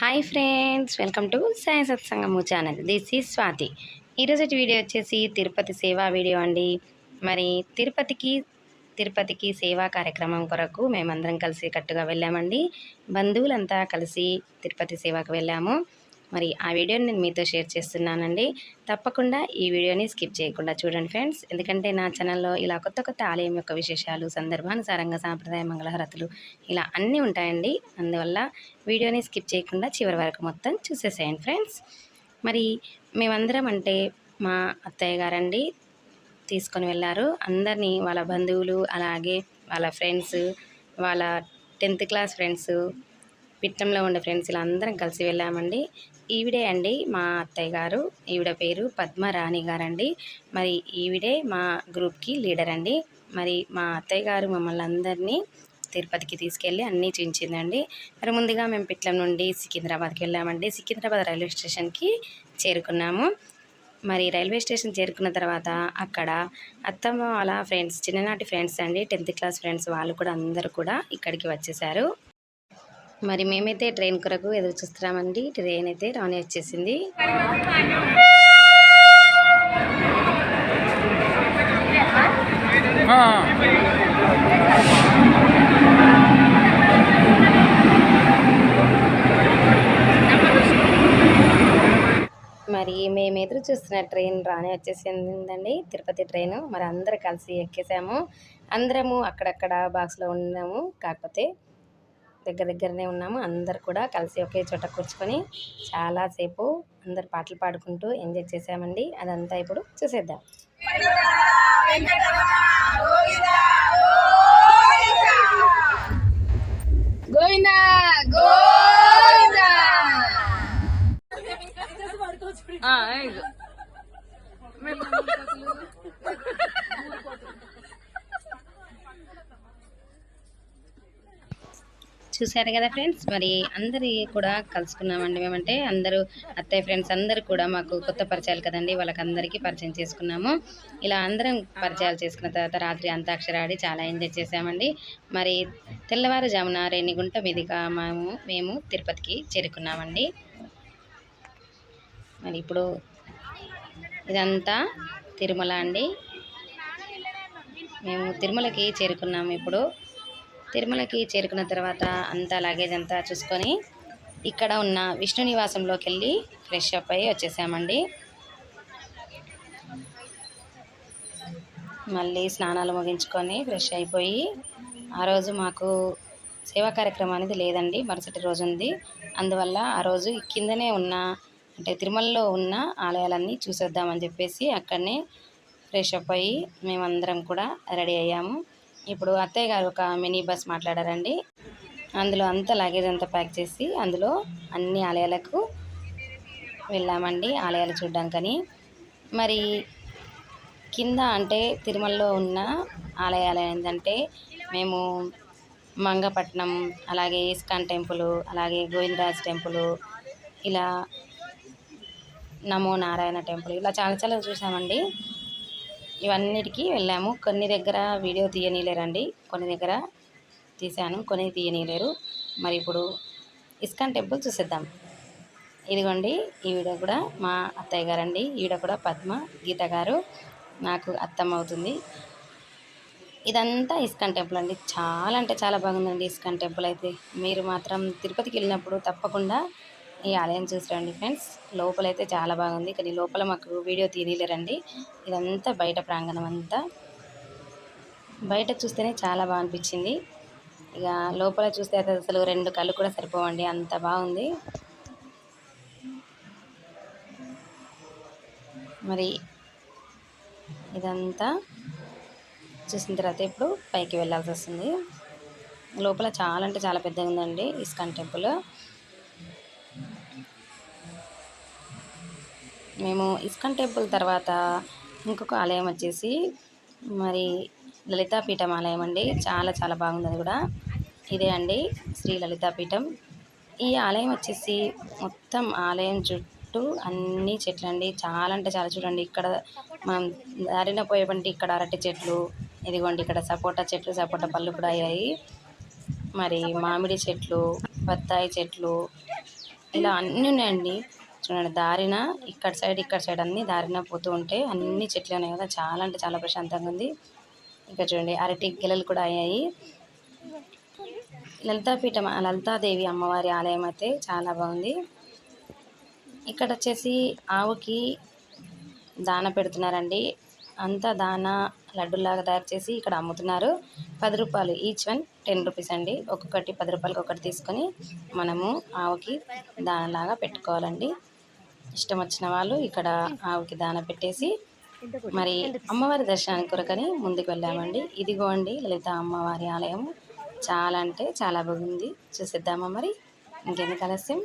Hi friends welcome to Sai సత్సంగము channel. This is Swathi. ఈరోజు video వచ్చేసి తిరుపతి సేవా video అండి. మరి తిరుపతికి తిరుపతికి సేవా కార్యక్రమం కొరకు మేమందరం కలిసి కట్టుగా వెళ్ళామండి. బంధువులంతా కలిసి తిరుపతి సేవకు వెళ్ళాము. మరి ఆ వీడియోని నేను మీతో షేర్ చేస్తున్నానండి. తప్పకుండా ఈ వీడియోని స్కిప్ చేయకుండా చూడండి ఫ్రెండ్స్. ఎందుకంటే నా ఛానల్లో ఇలా కొత్త కొత్త ఆలయం యొక్క విశేషాలు సందర్భానుసారంగా సాంప్రదాయ మంగళహారతులు ఇలా అన్నీ ఉంటాయండి. అందువల్ల వీడియోని స్కిప్ చేయకుండా చివరి వరకు మొత్తం చూసేసేయండి ఫ్రెండ్స్. మరి మేమందరం అంటే మా అత్తయ్య గారండి తీసుకొని వెళ్ళారు. అందరినీ వాళ్ళ బంధువులు అలాగే వాళ్ళ ఫ్రెండ్స్ వాళ్ళ టెన్త్ క్లాస్ ఫ్రెండ్స్ పిట్టంలో ఉండే ఫ్రెండ్స్ ఇలా అందరం కలిసి వెళ్ళామండి. ఈవిడే అండి మా అత్తయ్య గారు. ఈవిడ పేరు పద్మరాణి గారండి. మరి ఈవిడే మా గ్రూప్కి లీడర్ అండి. మరి మా అత్తయ్య గారు మమ్మల్ని అందరినీ తిరుపతికి తీసుకెళ్ళి అన్నీ చూపించిందండి మరి ముందుగా మేము పిట్లం నుండి సికింద్రాబాద్కి వెళ్ళామండి. సికింద్రాబాద్ రైల్వే స్టేషన్కి చేరుకున్నాము. మరి రైల్వే స్టేషన్ చేరుకున్న తర్వాత అక్కడ అత్తమ్మ వాళ్ళ ఫ్రెండ్స్ చిన్ననాటి ఫ్రెండ్స్ అండి. టెన్త్ క్లాస్ ఫ్రెండ్స్ వాళ్ళు కూడా అందరూ కూడా ఇక్కడికి వచ్చేసారు. మరి మేమైతే ట్రైన్ కొరకు ఎదురు చూస్తున్నామండి. ట్రైన్ అయితే రాని వచ్చేసింది. మరి మేము ఎదురు చూస్తున్న ట్రైన్ రానే వచ్చేసిందండి. తిరుపతి ట్రైన్. మరి అందరు కలిసి ఎక్కేసాము. అందరము అక్కడక్కడ బాక్స్లో ఉన్నాము. కాకపోతే దగ్గర దగ్గరనే ఉన్నాము. అందరు కూడా కలిసి ఒకే చోట కూర్చుకొని చాలాసేపు అందరు పాటలు పాడుకుంటూ ఎంజాయ్ చేసామండి. అదంతా ఇప్పుడు చూసేద్దాం. గోవిందా! గోవిందా! చూశారు కదా ఫ్రెండ్స్? మరి అందరి కూడా కలుసుకున్నామండి మేమంటే. అందరూ అత్తయ్య ఫ్రెండ్స్ అందరూ కూడా మాకు కొత్త పరిచయాలు కదండి. వాళ్ళకి అందరికీ పరిచయం చేసుకున్నాము. ఇలా అందరం పరిచయాలు చేసుకున్న తర్వాత రాత్రి అంతాక్షరి ఆడి చాలా ఎంజాయ్ చేసామండి మరి తెల్లవారుజామున రేణిగుంట మీదిగా మేము మేము తిరుపతికి చేరుకున్నామండి. మరి ఇప్పుడు ఇదంతా తిరుమల అండి. మేము తిరుమలకి చేరుకున్నాము ఇప్పుడు. తిరుమలకి చేరుకున్న తర్వాత అంతా లగేజ్ అంతా చూసుకొని ఇక్కడ ఉన్న విష్ణు నివాసంలోకి వెళ్ళి ఫ్రెష్ అప్ అయ్యి వచ్చేసామండి. మళ్ళీ స్నానాలు ముగించుకొని ఫ్రెష్ అయిపోయి ఆ రోజు మాకు సేవా కార్యక్రమం అనేది లేదండి మరుసటి రోజు ఉంది. అందువల్ల ఆ రోజు కిందనే ఉన్న అంటే తిరుమలలో ఉన్న ఆలయాలన్నీ చూసేద్దామని చెప్పేసి అక్కడనే ఫ్రెష్ అప్ అయ్యి మేమందరం కూడా రెడీ అయ్యాము. ఇప్పుడు అత్తయ్య గారు ఒక మినీ బస్ మాట్లాడారండి. అందులో అంతా లగేజ్ అంతా ప్యాక్ చేసి అందులో అన్ని ఆలయాలకు వెళ్ళామండి ఆలయాలు చూడ్డానికని మరి కింద అంటే తిరుమలలో ఉన్న ఆలయాలు ఏంటంటే మేము మంగపట్నం అలాగే ఇస్కాన్ టెంపుల్ అలాగే గోవిందరాజ్ టెంపుల్ ఇలా నమో నారాయణ టెంపుల్ ఇలా చాలా చాలా చూసామండి. ఇవన్నిటికీ వెళ్ళాము. కొన్ని దగ్గర వీడియో తీయనీలేరండి. కొన్ని దగ్గర తీశాను. కొన్ని తీయనీలేరు. మరి ఇప్పుడు ఇస్కాన్ టెంపుల్ చూసేద్దాం. ఇదిగోండి ఈవిడ కూడా మా అత్తయ్య గారండి. ఈవిడ కూడా పద్మ గీత గారు నాకు అత్తమ్మ అవుతుంది. ఇదంతా ఇస్కాన్ టెంపుల్ అండి. చాలా అంటే చాలా బాగుందండి ఇస్కాన్ టెంపుల్ అయితే. మీరు మాత్రం తిరుపతికి వెళ్ళినప్పుడు తప్పకుండా ఈ ఆలయం చూసిరండి ఫ్రెండ్స్. లోపలైతే చాలా బాగుంది. కానీ లోపల మాకు వీడియో తీయలేరండి ఇదంతా బయట ప్రాంగణం అంతా. బయట చూస్తేనే చాలా బాగా అనిపించింది ఇక లోపల చూస్తే అయితే అసలు రెండు కళ్ళు కూడా సరిపోవండి. అంత బాగుంది. మరి ఇదంతా చూసిన తర్వాత ఇప్పుడు పైకి వెళ్ళాల్సి వస్తుంది. లోపల చాలా అంటే చాలా పెద్దగా ఉందండి. ISKCON temple. మేము ఇస్కాన్ టెంపుల్ తర్వాత ఇంకొక ఆలయం వచ్చేసి మరి లలితాపీఠం ఆలయం అండి. చాలా చాలా బాగుంది అది కూడా. ఇదే అండి శ్రీ లలితాపీఠం. ఈ ఆలయం వచ్చేసి మొత్తం ఆలయం చుట్టూ అన్ని చెట్లు అండి. చాలా అంటే చాలా చూడండి. ఇక్కడ మనం దారిన పోయేవంటి ఇక్కడ అరటి చెట్లు ఇదిగోండి ఇక్కడ సపోటా చెట్లు సపోటా పళ్ళు కూడా అయ్యాయి. మరి మామిడి చెట్లు బత్తాయి చెట్లు ఇలా అన్నీ ఉన్నాయండి. చూడండి దారిన ఇక్కడ సైడ్ ఇక్కడ సైడ్ అన్నీ దారిన పోతూ ఉంటే అన్ని చెట్లు ఉన్నాయి కదా. చాలా అంటే చాలా ప్రశాంతంగా ఉంది. ఇక్కడ చూడండి అరటి గిలలు కూడా అయ్యాయి. లలితాపీఠం లలితాదేవి అమ్మవారి ఆలయం అయితే చాలా బాగుంది. ఇక్కడ వచ్చేసి ఆవుకి దాన పెడుతున్నారండి. అంతా దాన లడ్డులాగా తయారు చేసి ఇక్కడ అమ్ముతున్నారు. పది రూపాయలు ఈచ్ వన్ టెన్ రూపీస్ అండి. ఒక్కొక్కటి పది రూపాయలకి ఒకటి తీసుకొని మనము ఆవుకి దానలాగా పెట్టుకోవాలండి. ఇష్టం వచ్చిన వాళ్ళు ఇక్కడ ఆవుకి దాన పెట్టేసి మరి అమ్మవారి దర్శనానికి కొరకని ముందుకు వెళ్ళామండి. ఇదిగోండి లలిత అమ్మవారి ఆలయం. చాలా అంటే చాలా బాగుంది. చూసిద్దామా మరి? ఇంకెందుకు ఆలస్యం?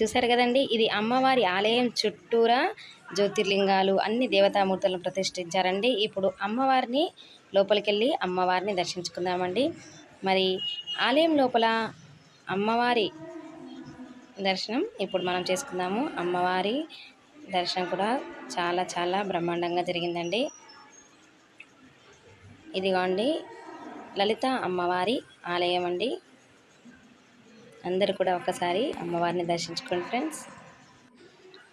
చూసారు కదండి. ఇది అమ్మవారి ఆలయం చుట్టూరా జ్యోతిర్లింగాలు అన్ని దేవతామూర్తులను ప్రతిష్ఠించారండి. ఇప్పుడు అమ్మవారిని లోపలికి వెళ్ళి అమ్మవారిని దర్శించుకుందామండి. మరి ఆలయం లోపల అమ్మవారి దర్శనం ఇప్పుడు మనం చేసుకుందాము. అమ్మవారి దర్శనం కూడా చాలా చాలా బ్రహ్మాండంగా జరిగిందండి. ఇదిగోండి లలిత అమ్మవారి ఆలయం అండి అందరూ కూడా ఒకసారి అమ్మవారిని దర్శించుకోండి ఫ్రెండ్స్.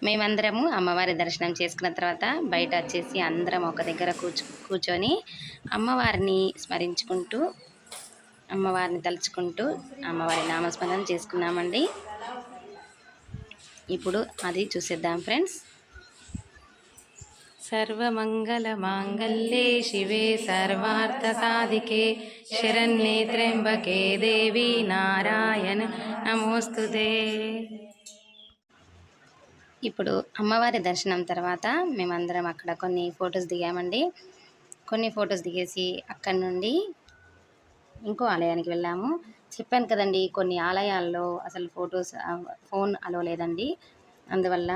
మేమందరము అమ్మవారి దర్శనం చేసుకున్న తర్వాత బయట వచ్చేసి అందరం ఒక దగ్గర కూర్చు కూర్చొని అమ్మవారిని స్మరించుకుంటూ అమ్మవారిని తలుచుకుంటూ అమ్మవారి నామస్మరణ చేసుకున్నామండి. ఇప్పుడు అది చూసేద్దాం ఫ్రెండ్స్. సర్వమంగళమాంగళ్యే శివే సర్వార్థసాధికే శరణ్యే త్ర్యంబకే దేవి నారాయణ నమోస్తు ఇప్పుడు అమ్మవారి దర్శనం తర్వాత మేమందరం అక్కడ కొన్ని ఫొటోస్ దిగామండి. కొన్ని ఫొటోస్ దిగేసి అక్కడి నుండి ఇంకో ఆలయానికి వెళ్ళాము. చెప్పాను కదండి కొన్ని ఆలయాల్లో అసలు ఫొటోస్ ఫోన్ అలో లేదండి. అందువల్ల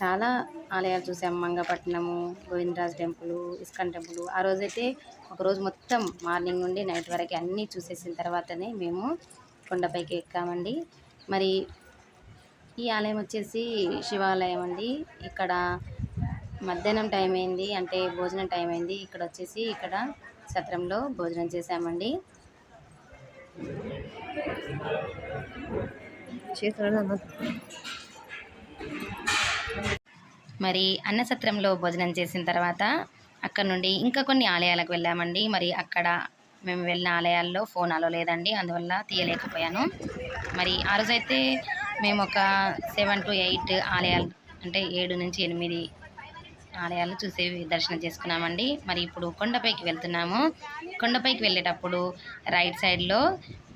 చాలా ఆలయాలు చూసాం. Mangapatnam Govindaraj temple ISKCON temple. ఆ రోజైతే ఒక రోజు మొత్తం మార్నింగ్ నుండి నైట్ వరకు అన్నీ చూసేసిన తర్వాతనే మేము కొండపైకి ఎక్కామండి. మరి ఈ ఆలయం వచ్చేసి శివాలయం అండి. ఇక్కడ మధ్యాహ్నం టైం అయింది అంటే భోజనం టైం అయింది. ఇక్కడ వచ్చేసి ఇక్కడ సత్రంలో భోజనం చేశామండి. మరి అన్నసత్రంలో భోజనం చేసిన తర్వాత అక్కడ నుండి ఇంకా కొన్ని ఆలయాలకు వెళ్ళామండి. మరి అక్కడ మేము వెళ్ళిన ఆలయాల్లో ఫోన్ అలో లేదండి అందువల్ల తీయలేకపోయాను. మరి ఆ రోజైతే మేము ఒక సెవెన్ టు ఎయిట్ ఆలయాలు అంటే ఏడు నుంచి ఎనిమిది ఆలయాలు చూసి దర్శనం చేసుకున్నామండి. మరి ఇప్పుడు కొండపైకి వెళ్తున్నాము. కొండపైకి వెళ్ళేటప్పుడు రైట్ సైడ్లో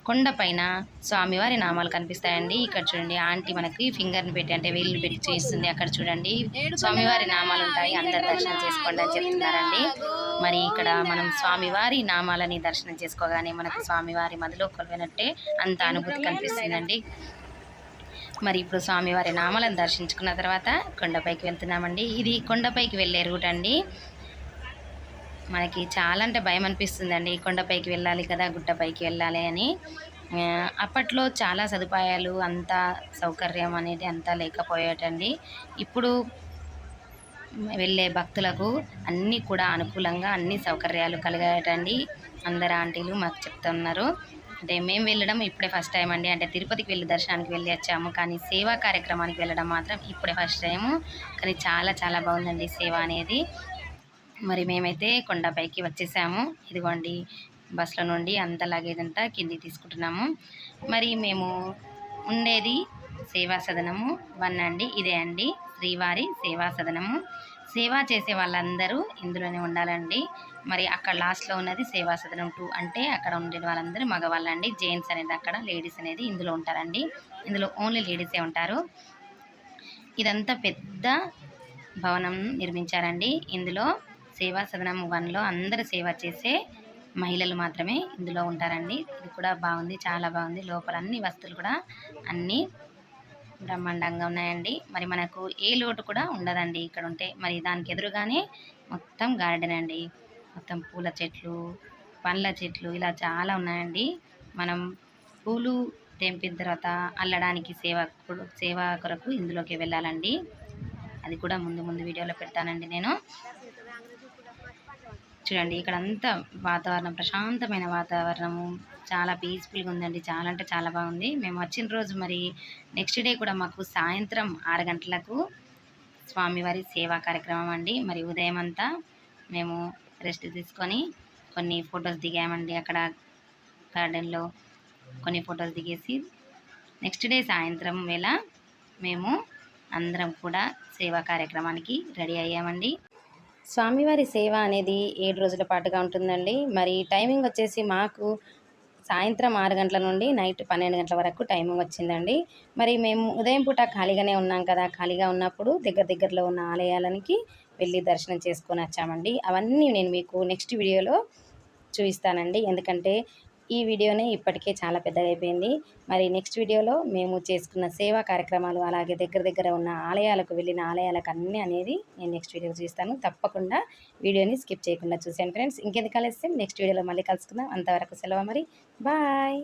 కొండపైన స్వామివారి నామాలు కనిపిస్తాయండి. ఇక్కడ చూడండి ఆంటీ మనకి ఫింగర్ని పెట్టి అంటే వేలు పెట్టి చేస్తుంది. అక్కడ చూడండి స్వామివారి నామాలు ఉంటాయి. అందరు దర్శనం చేసుకోండి అని చెప్తున్నారండి. మరి ఇక్కడ మనం స్వామివారి నామాలని దర్శనం చేసుకోగానే మనకు స్వామివారి మదిలో కొలవినట్టే అంత అనుభూతి కనిపిస్తుందండి. మరి ఇప్పుడు స్వామివారి నామాలను దర్శించుకున్న తర్వాత కొండపైకి వెళ్తున్నామండి. ఇది కొండపైకి వెళ్ళే రూట్ అండి. మనకి చాలా అంటే భయం అనిపిస్తుందండి. కొండపైకి వెళ్ళాలి కదా గుట్టపైకి వెళ్ళాలి అని. అప్పట్లో చాలా సదుపాయాలు అంతా సౌకర్యం అనేది అంతా లేకపోయేటండి. ఇప్పుడు వెళ్ళే భక్తులకు అన్నీ కూడా అనుకూలంగా అన్ని సౌకర్యాలు కలిగాయటండి. అందరు ఆంటీలు మాకు చెప్తున్నారు. అంటే మేము వెళ్ళడం ఇప్పుడే ఫస్ట్ టైం అండి. అంటే తిరుపతికి వెళ్ళి దర్శనానికి వెళ్ళి వచ్చాము. కానీ సేవా కార్యక్రమానికి వెళ్ళడం మాత్రం ఇప్పుడే ఫస్ట్ టైము. కానీ చాలా చాలా బాగుందండి సేవ అనేది. మరి మేమైతే కొండపైకి వచ్చేసాము. ఇదిగోండి బస్సులో నుండి అంత లగేజ్ అంతా కిందికి తీసుకుంటున్నాము. మరి మేము ఉండేది సేవా సదనము. వన్ అండి ఇదే అండి. శ్రీవారి సేవా సదనము. సేవ చేసే వాళ్ళందరూ ఇందులోనే ఉండాలండి. మరి అక్కడ లాస్ట్లో ఉన్నది సేవా సదనం టూ అంటే అక్కడ ఉండే వాళ్ళందరూ మగవాళ్ళండి. జెంట్స్ అనేది అక్కడ లేడీస్ అనేది ఇందులో ఉంటారండి. ఇందులో ఓన్లీ లేడీసే ఉంటారు. ఇదంతా పెద్ద భవనం నిర్మించారండి. ఇందులో సేవా సదనం వన్లో అందరు సేవ చేసే మహిళలు మాత్రమే ఇందులో ఉంటారండి. ఇది కూడా బాగుంది చాలా బాగుంది. లోపల అన్ని వస్తువులు కూడా అన్నీ బ్రహ్మాండంగా ఉన్నాయండి. మరి మనకు ఏ లోటు కూడా ఉండదండి ఇక్కడ ఉంటే. మరి దానికి ఎదురుగానే మొత్తం గార్డెన్ అండి. మొత్తం పూల చెట్లు పండ్ల చెట్లు ఇలా చాలా ఉన్నాయండి. మనం పూలు తెంపిన తర్వాత అల్లడానికి సేవ సేవా సేవ కొరకు ఇందులోకి వెళ్ళాలండి. అది కూడా ముందు ముందు వీడియోలో పెడతానండి నేను. చూడండి ఇక్కడ అంతా వాతావరణం ప్రశాంతమైన వాతావరణము. చాలా పీస్ఫుల్గా ఉందండి. చాలా అంటే చాలా బాగుంది. మేము వచ్చిన రోజు మరి నెక్స్ట్ డే కూడా మాకు సాయంత్రం ఆరు గంటలకు స్వామివారి సేవా కార్యక్రమం అండి. మరి ఉదయం అంతా మేము రెస్ట్ తీసుకొని కొన్ని ఫొటోస్ దిగామండి అక్కడ గార్డెన్లో కొన్ని ఫొటోస్ దిగేసి నెక్స్ట్ డే సాయంత్రం వేళ మేము అందరం కూడా సేవా కార్యక్రమానికి రెడీ అయ్యామండి. స్వామివారి సేవ అనేది ఏడు రోజుల పాటుగా ఉంటుందండి. మరి టైమింగ్ వచ్చేసి మాకు సాయంత్రం ఆరు గంటల నుండి నైట్ పన్నెండు గంటల వరకు టైమింగ్ వచ్చిందండి. మరి మేము ఉదయం పూట ఖాళీగానే ఉన్నాం కదా ఖాళీగా ఉన్నప్పుడు దగ్గర దగ్గరలో ఉన్న ఆలయాలనికి వెళ్ళి దర్శనం చేసుకొని వచ్చామండి. అవన్నీ నేను మీకు నెక్స్ట్ వీడియోలో చూపిస్తానండి. ఎందుకంటే ఈ వీడియోనే ఇప్పటికే చాలా పెద్దగా అయిపోయింది మరి నెక్స్ట్ వీడియోలో మేము చేసుకున్న సేవా కార్యక్రమాలు అలాగే దగ్గర దగ్గర ఉన్న ఆలయాలకు వెళ్ళిన ఆలయాలకు అన్నీ అనేది నేను నెక్స్ట్ వీడియో చూస్తాను. తప్పకుండా వీడియోని స్కిప్ చేయకుండా చూసాను ఫ్రెండ్స్. ఇంకెందుకు కలిస్తే నెక్స్ట్ వీడియోలో మళ్ళీ కలుసుకుందాం. అంతవరకు సెలవు మరి. బాయ్.